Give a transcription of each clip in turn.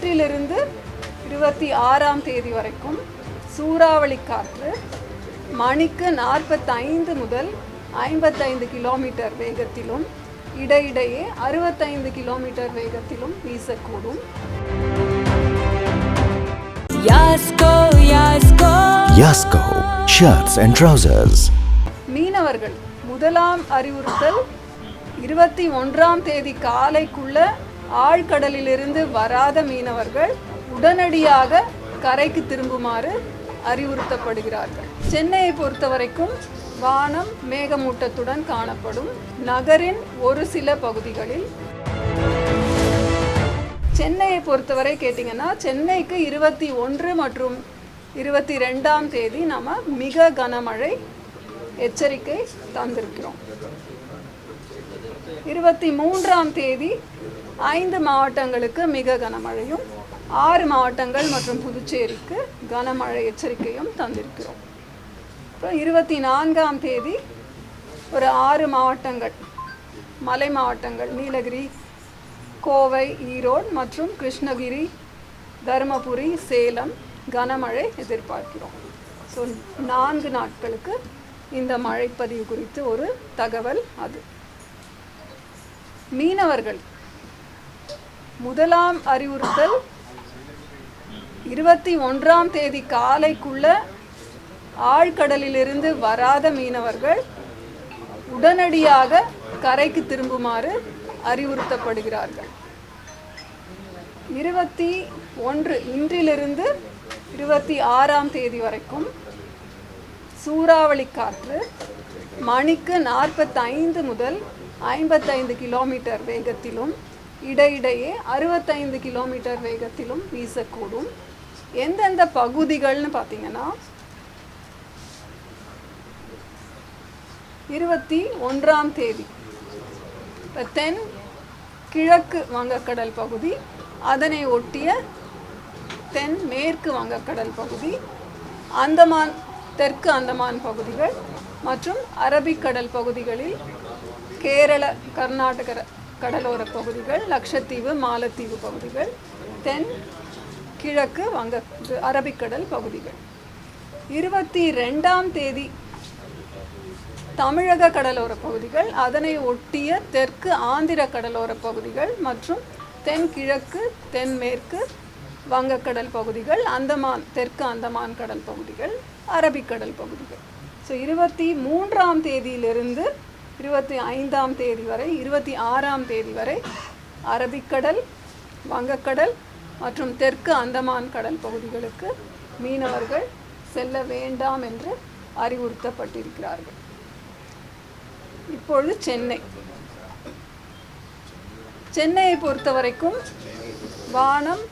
இன்றிலிருந்து இருபத்தி ஆறாம் தேதி வரைக்கும் சூறாவளி காற்று மணிக்கு நாற்பத்தைந்து முதல் ஐம்பத்தைந்து கிலோமீட்டர் வேகத்திலும் இடையிடையே அறுபத்தைந்து கிலோமீட்டர் வேகத்திலும் வீசக்கூடும் Yasko, Yasko. Yasko shirts and trousers. மீனவர்கள் முதலாம் அறிவுறுத்தல் இருபத்தி ஒன்றாம் தேதி காலைக்குள்ள ஆழ்கடலிலிருந்து வராத மீனவர்கள் உடனடியாக கரைக்கு திரும்புமாறு அறிவுறுத்தப்படுகிறார்கள். சென்னையை பொறுத்தவரைக்கும் வானம் மேகமூட்டத்துடன் காணப்படும் நகரின் ஒரு சில பகுதிகளில். சென்னையை பொறுத்தவரை கேட்டிங்கன்னா சென்னைக்கு இருபத்தி ஒன்று மற்றும் இருபத்தி ரெண்டாம் தேதி நம்ம மிக கனமழை எச்சரிக்கை தந்திருக்கிறோம். இருபத்தி மூன்றாம் தேதி ஐந்து மாவட்டங்களுக்கு மிக கனமழையும் ஆறு மாவட்டங்கள் மற்றும் புதுச்சேரிக்கு கனமழை எச்சரிக்கையும் தந்திருக்கிறோம். அப்புறம் இருபத்தி நான்காம் தேதி ஒரு ஆறு மாவட்டங்கள் மலை மாவட்டங்கள் நீலகிரி கோவை ஈரோடு மற்றும் கிருஷ்ணகிரி தருமபுரி சேலம் கனமழை எதிர்பார்க்கிறோம். ஸோ நான்கு நாட்களுக்கு இந்த மழைப்பதிவு குறித்து ஒரு தகவல் அது. மீனவர்கள் முதலாம் அறிவுறுத்தல் இருபத்தி ஒன்றாம் தேதி காலைக்குள்ள ஆழ்கடலிலிருந்து வராத மீனவர்கள் உடனடியாக கரைக்கு திரும்புமாறு அறிவுறுத்தப்படுகிறார்கள். இருபத்தி ஒன்று இன்றிலிருந்து இருபத்தி ஆறாம் தேதி வரைக்கும் சூறாவளி காற்று மணிக்கு நாற்பத்தைந்து முதல் ஐம்பத்தைந்து கிலோமீட்டர் வேகத்திலும் இடையிடையே அறுபத்தைந்து கிலோமீட்டர் வேகத்திலும் வீசக்கூடும். எந்தெந்த பகுதிகள்னு பார்த்தீங்கன்னா இருபத்தி ஒன்றாம் தேதி இப்போ தென் கிழக்கு வங்கக்கடல் பகுதி அதனை ஒட்டிய தென் மேற்கு வங்கக்கடல் பகுதி அந்தமான் தெற்கு அந்தமான் பகுதிகள் மற்றும் அரபிக்கடல் பகுதிகளில் கேரள கர்நாடக கடலோர பகுதிகள் லட்சத்தீவு மாலத்தீவு பகுதிகள் தென் கிழக்கு வங்க அரபிக்கடல் பகுதிகள். இருபத்தி ரெண்டாம் தேதி தமிழக கடலோர பகுதிகள் அதனை ஒட்டிய தெற்கு ஆந்திர கடலோர பகுதிகள் மற்றும் தென்கிழக்கு தென்மேற்கு வங்கக்கடல் பகுதிகள் அந்தமான் தெற்கு அந்தமான் கடல் பகுதிகள் அரபிக்கடல் பகுதிகள். ஸோ இருபத்தி மூன்றாம் தேதியிலிருந்து இருபத்தி ஐந்தாம் தேதி வரை இருபத்தி ஆறாம் தேதி வரை அரபிக்கடல் வங்கக்கடல் மற்றும் தெற்கு அந்தமான் கடல் பகுதிகளுக்கு மீனவர்கள் செல்ல வேண்டாம் என்று அறிவுறுத்தப்பட்டிருக்கிறார்கள். இப்பொழுது சென்னை. சென்னையை பொறுத்தவரைக்கும் வானம்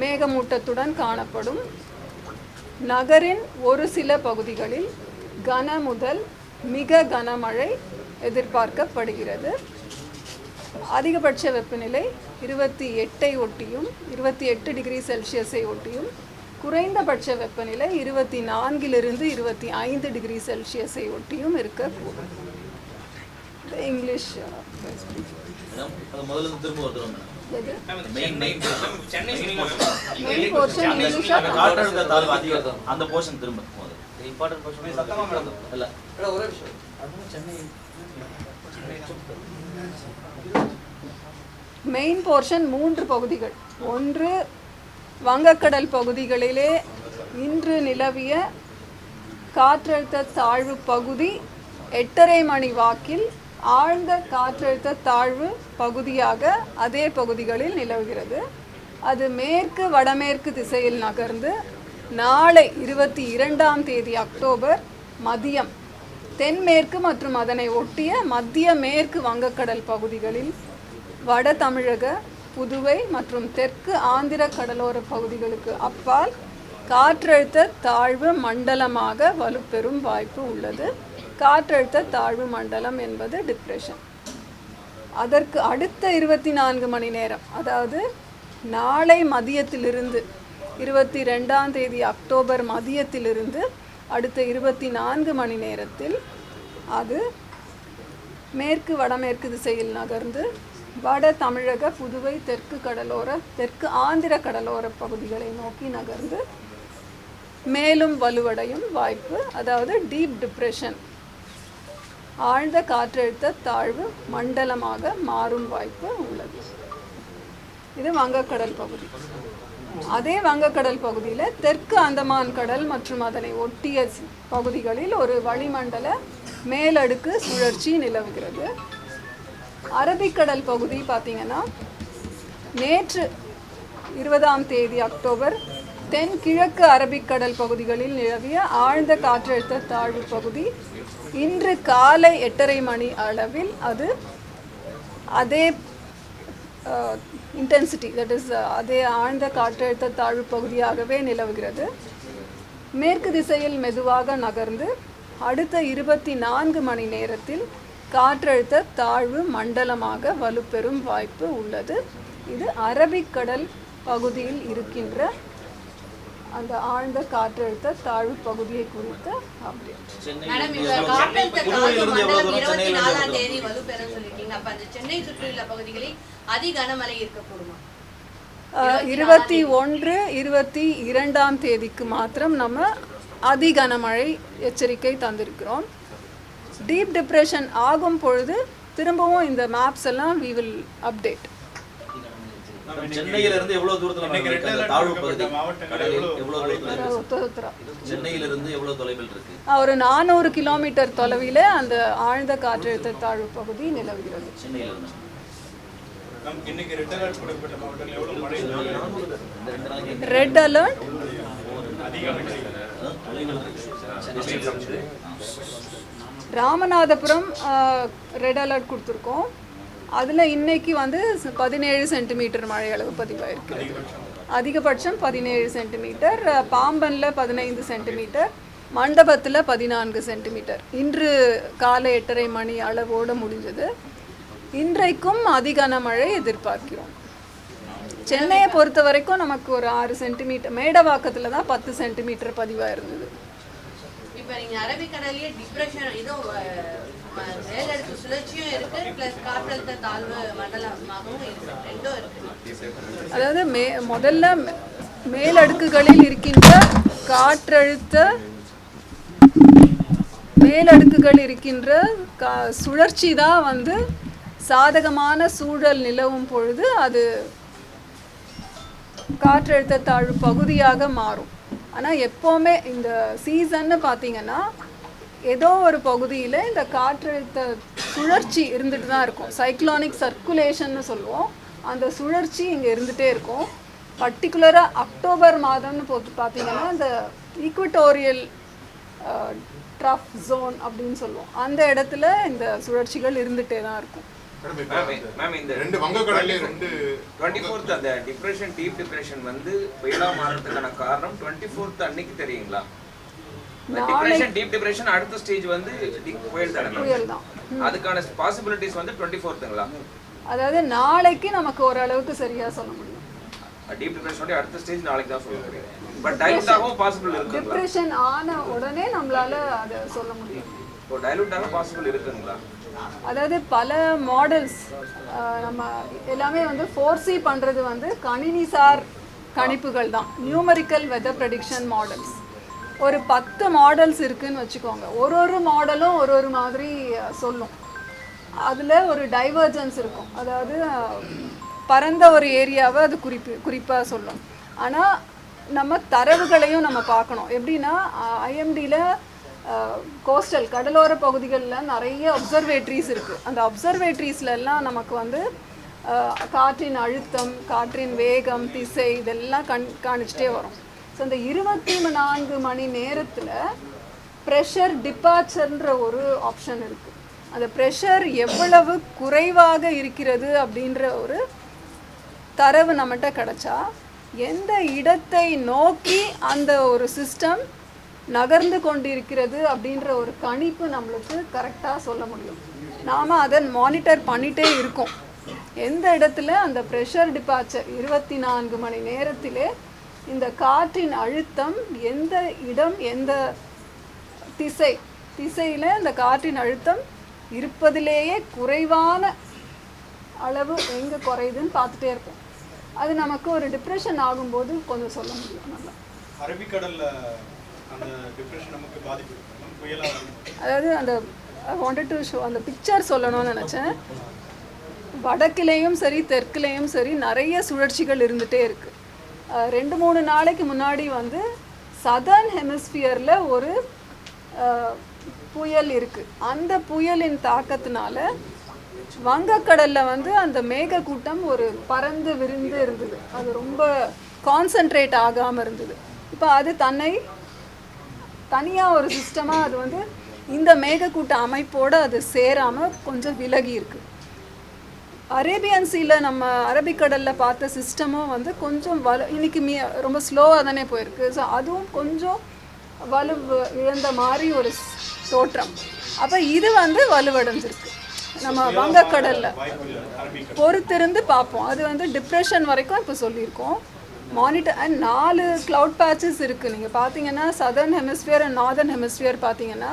மேகமூட்டத்துடன் காணப்படும். நகரின் ஒரு சில பகுதிகளில் கன முதல் மிக கனமழை எதிர்பார்க்கப்படுகிறது. அதிகபட்ச வெப்பநிலை இருபத்தி எட்டை ஒட்டியும் இருபத்தி எட்டு டிகிரி செல்சியஸை ஒட்டியும் குறைந்தபட்ச வெப்பநிலை இருபத்தி நான்கிலிருந்து இருபத்தி ஐந்து டிகிரி செல்சியஸை ஒட்டியும் இருக்கக்கூடும். இங்கிலீஷ் அந்த போர்ஷன் திரும்ப. மெயின் போர்ஷன் மூன்று பகுதிகள். ஒன்று வங்கக்கடல் பகுதிகளிலே இன்று நிலவிய காற்றழுத்த தாழ்வு பகுதி எட்டரை மணி வாக்கில் ஆழ்ந்த காற்றழுத்த தாழ்வு பகுதியாக அதே பகுதிகளில் நிலவுகிறது. அது மேற்கு வடமேற்கு திசையில் நகர்ந்து நாளை இருபத்தி இரண்டாம் தேதி அக்டோபர் மதியம் தென்மேற்கு மற்றும் அதனை ஒட்டிய மத்திய மேற்கு வங்கக்கடல் பகுதிகளில் வட தமிழக புதுவை மற்றும் தெற்கு ஆந்திர கடலோர பகுதிகளுக்கு அப்பால் காற்றழுத்த தாழ்வு மண்டலமாக வலுப்பெறும் வாய்ப்பு உள்ளது. காற்றழுத்த தாழ்வு மண்டலம் என்பது டிப்ரெஷன் அதற்கு அடுத்த இருபத்தி நான்கு மணி நேரம் அதாவது நாளை மதியத்திலிருந்து இருபத்தி ரெண்டாம் தேதி அக்டோபர் மதியத்திலிருந்து அடுத்த இருபத்தி நான்கு மணி நேரத்தில் அது மேற்கு வடமேற்கு திசையில் நகர்ந்து வட தமிழக புதுவை தெற்கு கடலோர தெற்கு ஆந்திர கடலோர பகுதிகளை நோக்கி நகர்ந்து மேலும் வலுவடையும் வாய்ப்பு அதாவது டீப் டிப்ரெஷன் ஆழ்ந்த காற்றழுத்த தாழ்வு மண்டலமாக மாறும் வாய்ப்பு உள்ளது. இது வங்கக்கடல் பகுதி. அதே வங்கக்கடல் பகுதியில் தெற்கு அந்தமான் கடல் மற்றும் அதனை ஒட்டிய பகுதிகளில் ஒரு வளிமண்டல மேலடுக்கு சுழற்சி நிலவுகிறது. அரபிக்கடல் பகுதி பார்த்தீங்கன்னா நேற்று இருபதாம் தேதி அக்டோபர் தென் கிழக்கு அரபிக்கடல் பகுதிகளில் நிலவிய ஆழ்ந்த காற்றழுத்த தாழ்வு பகுதி. இன்று காலை எட்டரை மணி அளவில் அது அதே இன்டென்சிட்டி தட் இஸ் அதே ஆழ்ந்த காற்றழுத்த தாழ்வு பகுதியாகவே நிலவுகிறது. மேற்கு திசையில் மெதுவாக நகர்ந்து அடுத்த இருபத்தி நான்கு மணி நேரத்தில் காற்றழுத்த தாழ்வு மண்டலமாக வலுப்பெறும் வாய்ப்பு உள்ளது. இது அரபிக்கடல் பகுதியில் இருக்கின்ற அந்த ஆழ்ந்த காற்றழுத்த தாழ்வு பகுதியை குறித்த அப்டேட் மேடம் இப்ப காற்றழுத்த தாழ்வு மண்டலம் இருபத்தி நாலாம்? தேதி வலுப்பெறும் சொல்லிருக்கீங்க அப்ப அந்த சென்னை சுற்றியுள்ள பகுதிகளில் அதி கனமழை இருக்கக்கூடுமா இருபத்தி ஒன்று இருபத்தி இரண்டாம் தேதிக்கு மாத்திரம் நம்ம அதி கனமழை எச்சரிக்கை தந்திருக்கிறோம். டீப் டிப்ரெஷன் ஆகும் பொழுது திரும்பவும் இந்த மேப்ஸ் எல்லாம் வி வில் அப்டேட் சென்னையில இருந்து எவ்வளவு தூரத்துல மேடம் இருக்கு அந்த தாழ்வு பகுதி. மாவட்டங்கள் கடலில் எவ்வளவு எவ்வளவு தூரத்துல இருக்கு? உத்தரா சென்னையில இருந்து எவ்வளவு தொலைவில் இருக்கு? ஒரு நானூறு கிலோமீட்டர் தொலைவில் அந்த ஆழ்ந்த காற்றழுத்த தாழ்வு பகுதி நிலவுகிறது. சென்னையில இருந்து red alert Ramanathapuram red alert கொடுத்துருக்கோம். அதில் இன்னைக்கு வந்து பதினேழு சென்டிமீட்டர் மழை அளவு பதிவாயிருக்கு. அதிகபட்சம் பதினேழு சென்டிமீட்டர் பாம்பனில் பதினைந்து சென்டிமீட்டர் மண்டபத்தில் பதினான்கு சென்டிமீட்டர் இன்று காலை எட்டரை மணி அளவோடு முடிஞ்சது. இன்றைக்கும் அதிகன மழை எதிர்பார்க்கிறோம். சென்னையை பொறுத்த வரைக்கும் நமக்கு ஒரு ஆறு சென்டிமீட்டர் மேடவாக்கத்தில் தான் பத்து சென்டிமீட்டர் பதிவாக இருந்தது இப்போ நீங்கள் அரபிக்கடலையே டிப்ரெஷன் இதோ சுழற்சியும் இருக்கு பிளஸ் காற்றழுத்த தாழ்வு மண்டலமாகவும் இருக்கு. ரெண்டும் இருக்கு. அதாவது மே முதல்ல மேலடுக்குகளில் இருக்கின்ற காற்றழுத்த மேலடுக்குகள் இருக்கின்ற கா சுழற்சி தான் வந்து சாதகமான சூழல் நிலவும் பொழுது அது காற்றழுத்த தாழ்வு பகுதியாக மாறும். ஆனால் எப்போவுமே இந்த சீசன்னு பார்த்தீங்கன்னா ஏதோ ஒரு பகுதியில் இந்த காற்றழுத்த சுழற்சி இருந்துட்டு தான் இருக்கும். சைக்ளானிக் சர்க்குலேஷன்னு சொல்லுவோம். அந்த சுழற்சி இங்கே இருந்துகிட்டே இருக்கும். பர்டிகுலராக அக்டோபர் மாதம்னு போட்டு பார்த்தீங்கன்னா இந்த ஈக்குவட்டோரியல் ட்ரஃப் ஜோன் அப்படின்னு சொல்லுவோம். அந்த இடத்துல இந்த சுழற்சிகள் இருந்துகிட்டே தான் இருக்கும். மேம் இந்த ரெண்டு வங்கக்கடல்ல ரெண்டு டுவெண்ட்டி ஃபோர்த் அந்த டிப்ரெஷன் டீப் டிப்ரெஷன் வந்து புயலா மாறதுக்கான காரணம் டுவெண்ட்டி ஃபோர்த் அன்னைக்கு தெரியுங்களா? டிப்ரெஷன் டீப் டிப்ரெஷன் அடுத்த ஸ்டேஜ் வந்து புயல் தானே அதுக்கான பாசிபிலிட்டிஸ் வந்து டுவெண்ட்டி ஃபோர்த்துங்களா அதாவது நாளைக்கு நமக்கு ஓரளவுக்கு சரியாக சொல்ல முடியும். டீப் டிப்ரெஷனோட அடுத்த ஸ்டேஜ் நாளைக்கு தான் சொல்ல முடியும். பட் டைல்யூட்டாகவும் பாசிபிள் இருக்குங்களா? டிப்ரெஷன் ஆன உடனே நம்மளால அதை சொல்ல முடியும். இப்போ டைல்யூட்டாக பாசிபிள் இருக்குங்களா? அதாவது பல மாடல்ஸ் நம்ம எல்லாமே வந்து ஃபோர்சி பண்ணுறது வந்து கணினிசார் கணிப்புகள் தான். நியூமரிக்கல் வெதர் ப்ரெடிக்ஷன் மாடல்ஸ் ஒரு பத்து மாடல்ஸ் இருக்குன்னு வச்சுக்கோங்க. ஒரு ஒரு மாடலும் ஒரு ஒரு மாதிரி சொல்லும். அதில் ஒரு டைவர்ஜன்ஸ் இருக்கும். அதாவது பரந்த ஒரு ஏரியாவை அது குறிப்பு குறிப்பாக சொல்லும். ஆனால் நம்ம தரவுகளையும் நம்ம பார்க்கணும். எப்படின்னா ஐஎம்டியில் கோஸ்டல் கடலோர பகுதிகளில் நிறைய அப்சர்வேட்ரிஸ் இருக்குது அந்த observatories-ல நமக்கு வந்து காற்றின் அழுத்தம் காற்றின் வேகம் திசை இதெல்லாம் கண் காணிச்சிட்டே வரும். ஸோ இந்த இருபத்தி நான்கு மணி நேரத்தில் ப்ரெஷர் டிபார்ச்சர்ன்ற ஒரு ஆப்ஷன் இருக்குது அந்த ப்ரெஷர் எவ்வளவு குறைவாக இருக்கிறது அப்படின்ற ஒரு தரவு நம்மகிட்ட கிடச்சா எந்த இடத்தை நோக்கி அந்த ஒரு சிஸ்டம் நகர்ந்து கொண்டிருக்கிறது அப்படின்ற ஒரு கணிப்பு நம்மளுக்கு கரெக்டாக சொல்ல முடியும். நாம் அதை மானிட்டர் பண்ணிகிட்டே இருக்கோம். எந்த இடத்துல அந்த ப்ரெஷர் டிபார்ச்சர் இருபத்தி நான்கு மணி நேரத்திலே இந்த காற்றின் அழுத்தம் எந்த இடம் எந்த திசை? திசையில் இந்த காற்றின் அழுத்தம் இருப்பதிலேயே குறைவான அளவு எங்கே குறையுதுன்னு பார்த்துட்டே இருப்போம். அது நமக்கு ஒரு டிப்ரெஷன் ஆகும்போது கொஞ்சம் சொல்ல முடியும் நல்லா அரபிக்கடல்ல அந்த டிப்ரெஷன் நமக்கு பாதிப்பு. அதாவது அந்த வாண்டட் டு ஷோ அந்த பிக்சர் சொல்லணும்னு நினச்சேன். வடக்குலேயும் சரி தெற்குலேயும் சரி நிறைய சுழற்சிகள் இருந்துகிட்டே இருக்குது ரெண்டு மூணு நாளைக்கு முன்னாடி வந்து சதர்ன் ஹெமிஸ்பியரில் ஒரு புயல் இருக்குது அந்த புயலின் தாக்கத்தினால வங்கக்கடலில் வந்து அந்த மேகக்கூட்டம் ஒரு பறந்து விரிந்து இருந்தது. அது ரொம்ப கான்சென்ட்ரேட் ஆகாமல் இருந்தது. இப்போ அது தன்னை தனியாக ஒரு சிஸ்டமாக அது வந்து இந்த மேகக்கூட்ட அமைப்போடு அது சேராமல் கொஞ்சம் விலகி இருக்குது அரேபியன் சீல நம்ம அரபிக்கடலில் பார்த்த சிஸ்டமும் வந்து கொஞ்சம் வலு இன்னைக்கு மீ ரொம்ப ஸ்லோவாக தானே போயிருக்கு. ஸோ அதுவும் கொஞ்சம் வலு இழந்த மாதிரி ஒரு தோற்றம். அப்போ இது வந்து வலுவடைஞ்சிருக்கு. நம்ம வங்கக்கடலில். பொறுத்திருந்து பார்ப்போம். அது வந்து டிப்ரெஷன் வரைக்கும் இப்போ சொல்லியிருக்கோம். மானிட்டர் அண்ட் நாலு க்ளவுட் பேச்சஸ் இருக்குது நீங்கள் பார்த்தீங்கன்னா southern hemisphere and northern hemisphere பார்த்தீங்கன்னா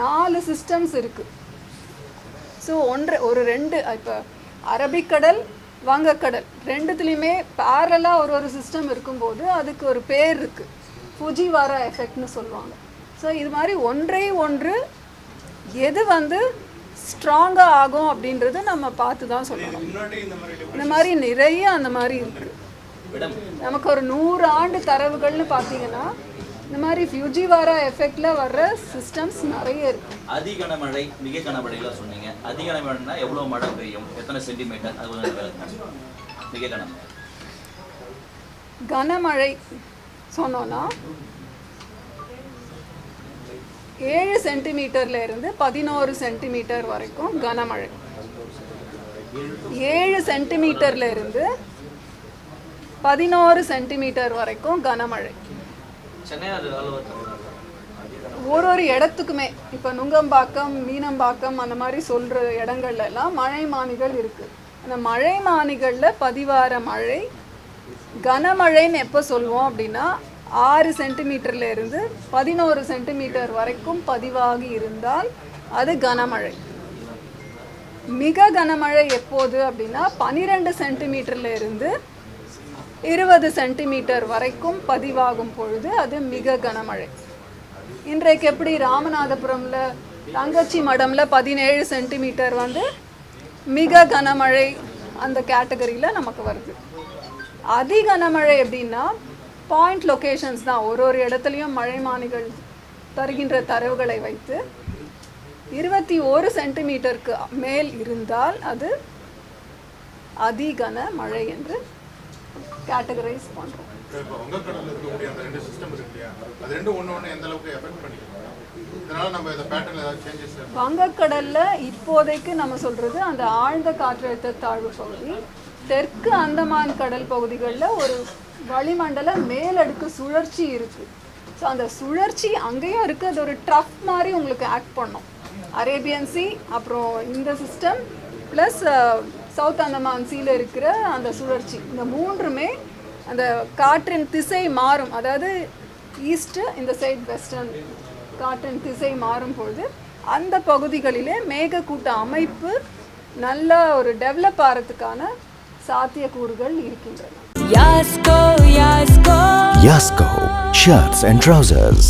நாலு சிஸ்டம்ஸ் இருக்குது ஸோ ஒன்று ஒரு ரெண்டு இப்போ அரபிக்கடல் வங்கக்கடல். ரெண்டுத்துலேயுமே பேரலாக ஒரு ஒரு சிஸ்டம் இருக்கும்போது அதுக்கு ஒரு பேர் இருக்குது ஃபுஜிவாரா எஃபெக்ட்னு சொல்லுவாங்க. ஸோ இது மாதிரி ஒன்றே ஒன்று எது வந்து ஸ்ட்ராங்காக ஆகும் அப்படின்றது நம்ம பார்த்து தான் சொல்லணும். இந்த மாதிரி நிறைய அந்த மாதிரி இருக்குது நமக்கு ஒரு நூறு ஆண்டு தரவுகள்னு பார்த்தீங்கன்னா இந்த மாதிரி ஃபியூஜிவாரா எஃபெக்டில் வர்ற சிஸ்டம்ஸ் நிறைய இருக்குது அதிக கனமழை மிக கனமழைலாம் சொன்னீங்க. அதிக கனமழைனா எவ்வளோ மழை பெய்யும்? எத்தனை சென்டிமீட்டர் அது கொஞ்சம். மிக கனமழை. கனமழை சொன்னோன்னா ஏழு சென்டிமீட்டர்ல இருந்து பதினோரு சென்டிமீட்டர் வரைக்கும் கனமழை. ஏழு சென்டிமீட்டர்ல இருந்து பதினோரு சென்டிமீட்டர் வரைக்கும் கனமழை. ஒரு ஒரு இடத்துக்குமே. இப்போ நுங்கம்பாக்கம் மீனம்பாக்கம் அந்த மாதிரி சொல்கிற இடங்கள்ல எல்லாம் மழை மானிகள் இருக்குது அந்த மழை மானிகளில் பதிவார மழை கனமழைன்னு எப்போ சொல்லுவோம் அப்படின்னா ஆறு சென்டிமீட்டர்ல இருந்து பதினோரு சென்டிமீட்டர் வரைக்கும் பதிவாகி இருந்தால் அது கனமழை. மிக கனமழை எப்போது அப்படின்னா பனிரெண்டு சென்டிமீட்டர்ல இருந்து இருபது சென்டிமீட்டர் வரைக்கும் பதிவாகும் பொழுது அது மிக கனமழை. இன்றைக்கு எப்படி ராமநாதபுரம்ல தங்கச்சி மடம்ல பதினேழு சென்டிமீட்டர் வந்து மிக கனமழை அந்த கேட்டகரியில் நமக்கு வருது. அதி கனமழை எப்படின்னா பாயிண்ட் லொகேஷன்ஸ் தான். ஒரு ஒரு இடத்துலையும் மழைமானிகள் தருகின்ற தரவுகளை வைத்து இருபத்தி ஒரு சென்டிமீட்டருக்கு மேல் இருந்தால் அது அதிகன மழை என்று கேட்டகரைஸ் பண்ணுறோம். இப்போ வங்கக்கடலில் இருக்கக்கூடிய அந்த ரெண்டு சிஸ்டம் இருக்கு இல்லையா? அது ரெண்டும் ஒன்று ஒன்று எந்த அளவுக்கு எஃபெக்ட் பண்ணிக்கலாம் இதனால நம்ம இந்த பேட்டர்ல ஏதாவது சேஞ்சஸ் வங்கக்கடல்ல இப்போதைக்கு நம்ம சொல்றது அந்த ஆழ்ந்த காற்றழுத்த தாழ்வு பகுதி தெற்கு அந்தமான் கடல் பகுதிகளில் ஒரு வளிமண்டல மேலடுக்கு சுழற்சி இருக்கு. ஸோ அந்த சுழற்சி அங்கேயும் இருக்கு. அது ஒரு ட்ரஃப் மாதிரி உங்களுக்கு ஆக்ட் பண்ணும். அரேபியன் சி அப்புறம் இந்த சிஸ்டம் ப்ளஸ் சவுத் அந்தமான் சீல இருக்கிற அந்த சுழற்சி இந்த மூன்றுமே அந்த காற்றின் திசை மாறும் அதாவது ஈஸ்ட் இந்த சைட் வெஸ்டர்ன் காற்றின் திசை மாறும் பொழுது அந்த பகுதிகளிலே மேகக்கூட்ட அமைப்பு நல்ல ஒரு டெவலப் ஆகிறதுக்கான சாத்தியக்கூறுகள் இருக்கின்றன Yasko, Yasko. Yasko Shirts and Trousers.